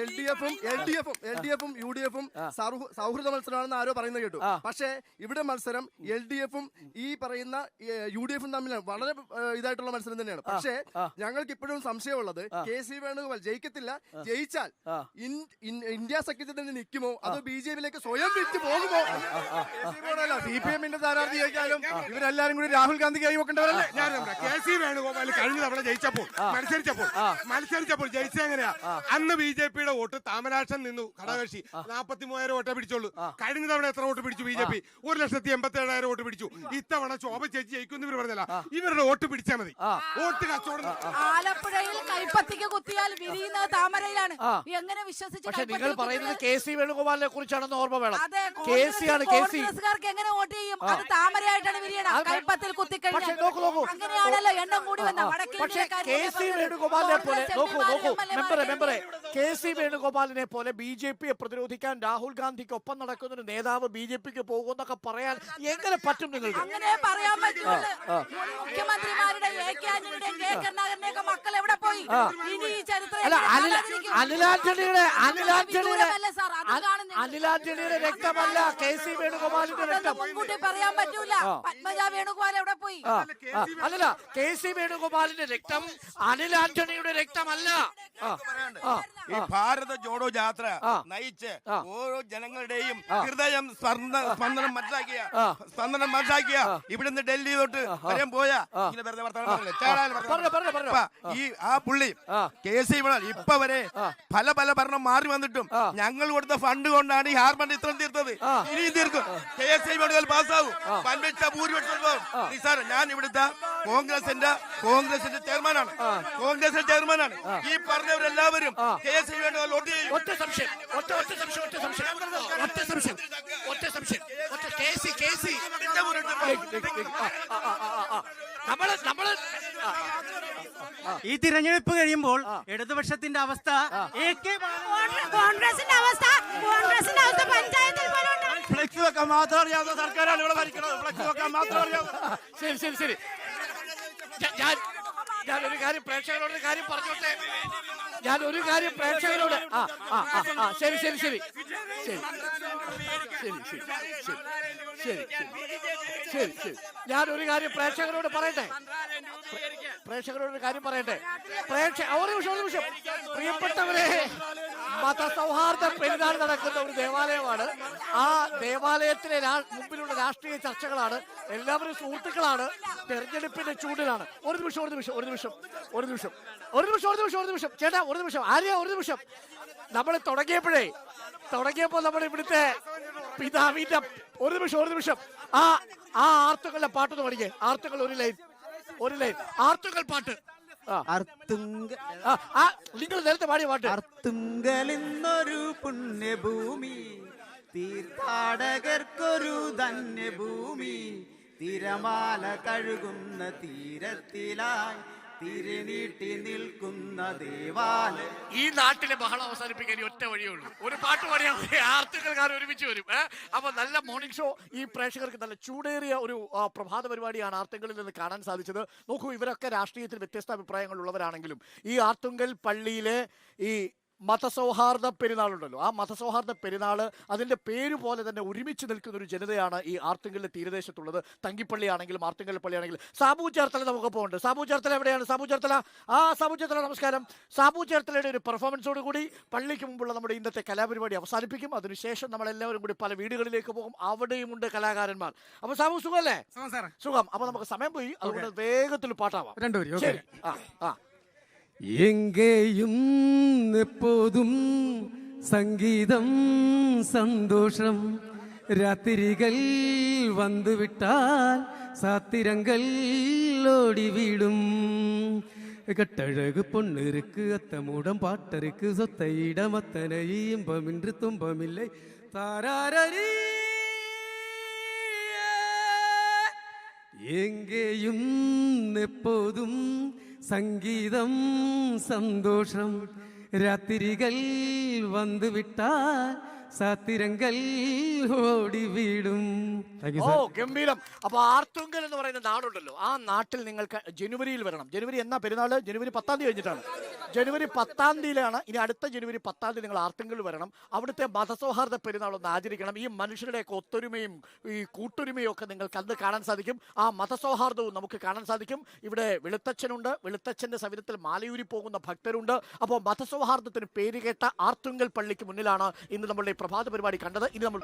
L D എഫും L D എഫും L D എഫും യു ഡി എഫും സൗഹൃദ മത്സരമാണെന്ന് ആരോ പറയുന്നത് കേട്ടു. പക്ഷേ ഇവിടെ മത്സരം എൽ ഡി എഫും ഈ പറയുന്ന യു ഡി എഫും തമ്മിലാണ് വളരെ ഇതായിട്ടുള്ള മത്സരം തന്നെയാണ്. പക്ഷേ ഞങ്ങൾക്ക് ഇപ്പോഴും സംശയമുള്ളത് കെ സി വേണുഗോപാൽ ജയിക്കത്തില്ല. ജയിച്ചാൽ ഇന്ത്യ സഖ്യത്തിൽ തന്നെ നിൽക്കുമോ? അതോ ബി ജെ പിയിലേക്ക് സ്വയം വിറ്റ് പോകുമോ? സി പി എമ്മിന്റെ സ്ഥാനാർത്ഥി ജയിച്ചാലും ഇവരെല്ലാരും കൂടി രാഹുൽ ഗാന്ധി കൈ വെക്കേണ്ടവരല്ലേ? ഞാൻ കെ സി വേണുഗോപാൽ കഴിഞ്ഞ തവണ ജയിച്ചപ്പോൾ മത്സരിച്ചപ്പോൾ മത്സരിച്ചപ്പോൾ ജയിച്ചെങ്ങനെയാ അന്ന് ബി ജെ പിയുടെ വോട്ട് താമരാക്ഷൻ നിന്നു ഘടകകക്ഷി. നാപ്പത്തി മൂവായിരം വോട്ടേ പിടിച്ചുള്ളൂ. കഴിഞ്ഞ തവണ എത്ര വോട്ട് പിടിച്ചു ബി ജെ പി? ഒരു ലക്ഷത്തി എൺപത്തി ഏഴായിരം വോട്ട് പിടിച്ചു. ഇത്തവണ ശോഭ ചേച്ചി ജയിക്കും ഇവർ പറഞ്ഞല്ല ഇവരുടെ വോട്ട് പിടിച്ചാൽ മതി. വോട്ട് കച്ചവടം ആലപ്പുഴയിൽ കൈപ്പത്തിക്ക് കുത്തിയാൽ വിരിയുന്നത് താമരയിലാണ്. എങ്ങനെ വിശ്വസിച്ച് പക്ഷെ നിങ്ങൾ പറയുന്നത് കെ സി വേണുഗോപാലിനെ കുറിച്ചാണെന്ന് ഓർമ്മ വേണം. കെ സി ആണ് കെ സി. എങ്ങനെ വോട്ട് ചെയ്യും? അത് താമരയായിട്ടാണ് വിരിയണം കൈപ്പത്തിൽ പക്ഷെ കുത്തിക്കഴിഞ്ഞാൽ നോക്കൂ നോക്കൂ. അങ്ങനെയാണല്ലോ എണ്ണം കൂടി വന്ന വടക്കേ കെ സി വേണുഗോപാലിനെ പോലെ നോക്കൂ നോക്കൂ. മെമ്പറെ മെമ്പറെ. കെ സി വേണുഗോപാലിനെ പോലെ ബി ജെ പിയെ പ്രതിരോധിക്കാൻ രാഹുൽ ഗാന്ധിക്ക് ഒപ്പം നടക്കുന്ന ഒരു നേതാവ് ബി ജെ പിക്ക് പോകുമെന്നൊക്കെ പറയാൻ എങ്ങനെ പറ്റും നിങ്ങൾക്ക്? അങ്ങനെ പറയാൻ പറ്റുള്ളൂ മുഖ്യമന്ത്രിമാരുടെ എ കെ ആന്റണിയുടെയും കെ കരുണാകരന്റെ ഒക്കെ മക്കൾ എവിടെ പോയി? ഇനി അല്ല? അനിലാന്റണിയുടെ അനിലാന്റണിയുടെ. അനിലാന്റണിയുടെ രക്തമല്ല കെ സി വേണുഗോപാലിന്റെ രക്തം. മുൻകൂട്ടി പറയാൻ പറ്റൂല. പത്മജ വേണുഗോപാൽ എവിടെ പോയി? അല്ലല്ല കെ സി വേണുഗോപാലിന്റെ രക്തം അനിൽ ആന്റണിയുടെ രക്തമല്ല ഈ ഭാരത ജോഡോ യാത്ര നയിച്ച് ഓരോ ജനങ്ങളുടെയും ഹൃദയം സ്പന്ദനം മനസ്സിലാക്കിയ. സ്പന്ദനം മനസ്സിലാക്കിയ ഇവിടുന്ന് ഡൽഹി തൊട്ട് വരെയും പോയാ ഇങ്ങനെ വെറുതെ വർത്തമാനം പറഞ്ഞോ. ഇപ്പ ഈ ആ പുള്ളി. കെ സി ഇപ്പൊ വരെ പല പല ഭരണം മാറി വന്നിട്ടും ഞങ്ങൾ കൊടുത്ത ഫണ്ട് കൊണ്ടാണ് ഈ ഹാർബണ്ട് ഇത്രയും തീർത്തത്. ഇനിയും തീർക്കും. കെ എസ് ഐ വേണമെങ്കിൽ പാസ്സാവും. ഭൂരിപക്ഷം. നിസ്സാരം ഞാൻ ഇവിടുത്തെ കോൺഗ്രസിന്റെ കോൺഗ്രസിന്റെ ചെയർമാനാണ്. കോൺഗ്രസിന്റെ ചെയർമാനാണ്. ഈ പറഞ്ഞവരെല്ലാവരും കെ എസ് ഐ വേണമെങ്കിൽ വോട്ട് ചെയ്യും. ഒറ്റ സംശയം. ഒറ്റ ഒറ്റ സംശയം ഒറ്റ സംശയം ഒറ്റ സംശയം ഒറ്റ സംശയം ഒറ്റ കെ സി കെ സി നമ്മൾ നമ്മൾ ആ, ഈ തിരഞ്ഞെടുപ്പ് കഴിയുമ്പോൾ ഇടതുപക്ഷത്തിന്റെ അവസ്ഥ കോൺഗ്രസിന്റെ അവസ്ഥ കോൺഗ്രസിന്റെ അവസ്ഥ പഞ്ചായത്തിൽ. ഫ്ലെക്സ് വെക്കാൻ മാത്രം അറിയാവുന്ന സർക്കാരാണ് ഇവിടെ ഭരിക്കുന്നത്. ഫ്ലെക്സ് വെക്കാൻ മാത്രം അറിയാവുന്ന ശരി ശരി ശരി. ഞാൻ ഞാനൊരു കാര്യം പ്രേക്ഷകരോട് കാര്യം പറഞ്ഞോട്ടെ? ഞാൻ ഒരു കാര്യം പ്രേക്ഷകരോട് ആ ആ ശരി ശരി ശരി. ശരി. ശരി ശരി ശരി ശരി കാര്യം പ്രേക്ഷകരോട് പറയട്ടെ? പ്രേക്ഷകരോട് ഒരു കാര്യം പറയട്ടെ? പ്രേക്ഷ ഒരു നിമിഷം ഒരു നിമിഷം. പ്രിയപ്പെട്ടവരെ മതസൗഹാർദ്ദ പെരുന്നാൾ നടക്കുന്ന ഒരു ദേവാലയമാണ്. ആ ദേവാലയത്തിലെ മുമ്പിലുള്ള രാഷ്ട്രീയ ചർച്ചകളാണ്. എല്ലാവരും സുഹൃത്തുക്കളാണ്. തെരഞ്ഞെടുപ്പിന്റെ ചൂടിലാണ്. ഒരു നിമിഷം ഒരു നിമിഷം ഒരു നിമിഷം ഒരു നിമിഷം. ഒരു നിമിഷം ഒരു നിമിഷം ഒരു നിമിഷം. ചേട്ടാ ഒരു നിമിഷം. ആര്യ ഒരു നിമിഷം. നമ്മൾ തുടങ്ങിയപ്പോഴേ തുടങ്ങിയപ്പോൾ നമ്മൾ ഇവിടുത്തെ പിതാവിന്റെ ഒരു നിമിഷം ഒരു നിമിഷം. ആ ആ ആർത്തുകളുടെ പാട്ടൊന്ന് പഠിക്കേ ആർത്തുകൾ ഒരു ലൈൻ ഒരു ലൈൻ. ആർത്തുകൾ പാട്ട്. അർത്തുങ്ക നിങ്ങൾ നേരത്തെ പാടിയ പാട്ട്. അർത്തുങ്കലിന്നൊരു പുണ്യഭൂമി തീർത്ഥാടകർക്കൊരു ധന്യഭൂമി തിരമാല കഴുകുന്ന തീരത്തിലായി തിരനീട്ടി നിൽക്കുന്ന ദേവാലയം. ഈ നാട്ടിലെ ബഹളം അവസാനിപ്പിക്കാൻ ഒറ്റ വഴിയുള്ളൂ ഒരു പാട്ട് പാടിയാൽ ആർത്തുകൾക്കാർ ഒരുമിച്ച് വരും? അപ്പൊ നല്ല മോർണിംഗ് ഷോ ഈ പ്രേക്ഷകർക്ക് നല്ല ചൂടേറിയ ഒരു പ്രഭാത പരിപാടിയാണ് ആർത്തുങ്കലിൽ നിന്ന് കാണാൻ സാധിച്ചത്. നോക്കൂ ഇവരൊക്കെ രാഷ്ട്രീയത്തിൽ വ്യത്യസ്ത അഭിപ്രായങ്ങളുള്ളവരാണെങ്കിലും ഈ ആർത്തുങ്കൽ പള്ളിയിലെ ഈ മതസൗഹാർദ്ദ പെരുന്നാളുണ്ടല്ലോ. ആ മതസൗഹാർദ്ദ പെരുന്നാൾ അതിന്റെ പേര് പോലെ തന്നെ ഒരുമിച്ച് നിൽക്കുന്ന ഒരു ജനതയാണ് ഈ ആർത്തുങ്കലിന്റെ തീരദേശത്തുള്ളത്. തങ്കിപ്പള്ളി ആണെങ്കിലും ആർത്തുങ്കൽ പള്ളി ആണെങ്കിലും. സാബു ചേർത്തല നമുക്ക് പോകുന്നുണ്ട് സാബു ചേർത്തല എവിടെയാണ്? സാബു ചേർത്തല? ആ സാബു ചേർത്തല നമസ്കാരം. സാബു ചേർത്തലയുടെ ഒരു പെർഫോമൻസോട് കൂടി പള്ളിക്ക് മുമ്പുള്ള നമ്മുടെ ഇന്നത്തെ കലാപരിപാടി അവസാനിപ്പിക്കും. അതിനുശേഷം നമ്മളെല്ലാവരും കൂടി പല വീടുകളിലേക്ക് പോകും. അവിടെയുമുണ്ട് കലാകാരന്മാർ. അപ്പൊ സാബു സുഖമല്ലേ? സുഖം അപ്പൊ നമുക്ക് സമയം പോയി. അതുകൊണ്ട് വേഗത്തിൽ പാട്ടാവാം. രണ്ടുപേരും ശരി. ആ ആ. எங்கேயும் எப்போதும் சங்கீதம் சந்தோஷம். ராத்திரிகள் வந்துவிட்டால் சாத்திரங்கள் ஓடிவிடும். கட்டழகு பொண்ணு இருக்கு அத்தமூடம் பாட்டருக்கு சொத்த இடம் அத்தனை இன்பம் இன்பமின்றி துன்பமில்லை. தாராரரி எங்கேயும் எப்போதும் സംഗീതം സന്തോഷം. രാത്രികൾ വന്നുവിട്ടാൽ സാത്തിരങ്കൽ ഓടി വീടും. ഓ ഗംഭീരം. അപ്പൊ ആർത്തുങ്കൽ എന്ന് പറയുന്ന നാടുണ്ടല്ലോ. ആ നാട്ടിൽ നിങ്ങൾക്ക് ജനുവരിയിൽ വരണം. ജനുവരി എന്നാ പെരുന്നാൾ? ജനുവരി പത്താം തീയതി കഴിഞ്ഞിട്ടാണ്. ജനുവരി പത്താം തീയതിയിലാണ് ഇനി അടുത്ത ജനുവരി പത്താം തീയതി നിങ്ങൾ ആർത്തുങ്കൽ വരണം. അവിടുത്തെ മതസൗഹാർദ്ദ പെരുന്നാൾ ഒന്ന് ആചരിക്കണം. ഈ മനുഷ്യരുടെയൊക്കെ ഒത്തൊരുമയും ഈ കൂട്ടൊരുമയും ഒക്കെ നിങ്ങൾക്ക് അന്ന് കാണാൻ സാധിക്കും. ആ മതസൗഹാർദ്ദവും നമുക്ക് കാണാൻ സാധിക്കും. ഇവിടെ വെളുത്തച്ഛനുണ്ട്. വെളുത്തച്ഛന്റെ സവിധത്തിൽ മാലയൂരി പോകുന്ന ഭക്തരുണ്ട്. അപ്പോൾ മതസൗഹാർദ്ദത്തിന് പേരുകേട്ട ആർത്തുങ്കൽ പള്ളിക്ക് മുന്നിലാണ് ഇന്ന് നമ്മളുടെ പ്രഭാത പരിപാടി കണ്ടത് ഇനി നമ്മൾ